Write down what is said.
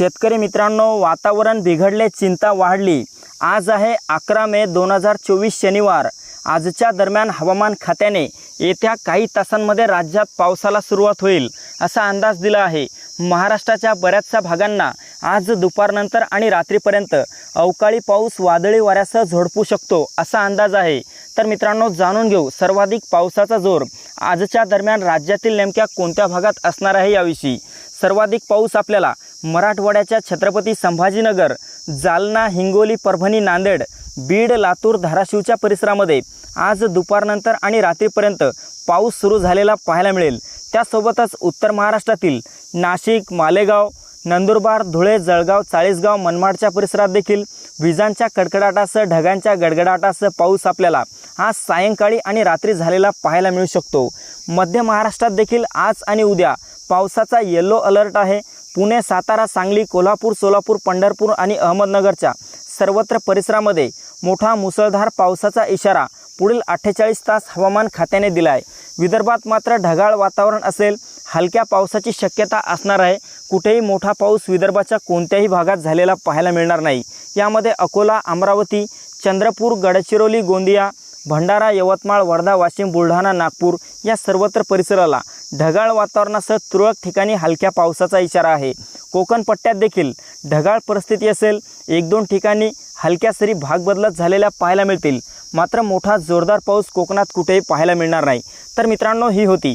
शेतकरी मित्रांनो वातावरण बिघडले चिंता वाढली. आज आहे अकरा मे दोन हजार चोवीस शनिवार. आजच्या दरम्यान हवामान खात्याने येत्या काही तासांमध्ये राज्यात पावसाला सुरुवात होईल असा अंदाज दिला आहे. महाराष्ट्राच्या बऱ्याचशा भागांना आज दुपारनंतर आणि रात्रीपर्यंत अवकाळी पाऊस वादळी वाऱ्यासह झोडपू शकतो असा अंदाज आहे. तर मित्रांनो जाणून घेऊ सर्वाधिक पावसाचा जोर. आजच्या दरम्यान राज्यातील नेमक्या कोणत्या भागात असणार आहे याविषयी. सर्वाधिक पाऊस आपल्याला मराठवाड्याच्या छत्रपती संभाजीनगर जालना हिंगोली परभणी नांदेड बीड लातूर धाराशिवच्या परिसरामध्ये आज दुपारनंतर आणि रात्रीपर्यंत पाऊस सुरू झालेला पाहायला मिळेल. त्यासोबतच उत्तर महाराष्ट्रातील नाशिक मालेगाव नंदुरबार धुळे जळगाव चाळीसगाव मनमाडच्या परिसरात देखील विजांच्या कडकडाटासह ढगांच्या गडगडाटासह पाऊस आपल्याला आज सायंकाळी आणि रात्री झालेला पाहायला मिळू शकतो. मध्य महाराष्ट्रात देखील आज आणि उद्या पावसाचा येल्लो अलर्ट आहे. पुणे सातारा सांगली कोल्हापूर सोलापूर पंढरपूर आणि अहमदनगरच्या सर्वत्र परिसरामध्ये मोठा मुसळधार पावसाचा इशारा पुढील अठ्ठेचाळीस तास हवामान खात्याने दिला आहे विदर्भात मात्र ढगाळ वातावरण असेल. हलक्या पावसाची शक्यता असणार आहे. कुठेही मोठा पाऊस विदर्भाच्या कोणत्याही भागात झालेला पाहायला मिळणार नाही. यामध्ये अकोला अमरावती चंद्रपूर गडचिरोली गोंदिया भंडारा यवतमाळ वर्धा वाशिम बुलढाणा नागपूर या सर्वत्र परिसराला ढगाळ वातावरणासह तुरळक ठिकाणी हलक्या पावसाचा इशारा आहे. कोकण पट्ट्यात देखील ढगाळ परिस्थिती असेल. एक दोन ठिकाणी हलक्या सरी भाग बदलत झालेल्या पाहायला मिळतील. मात्र मोठा जोरदार पाऊस कोकणात कुठेही पाहायला मिळणार नाही. तर मित्रांनो ही होती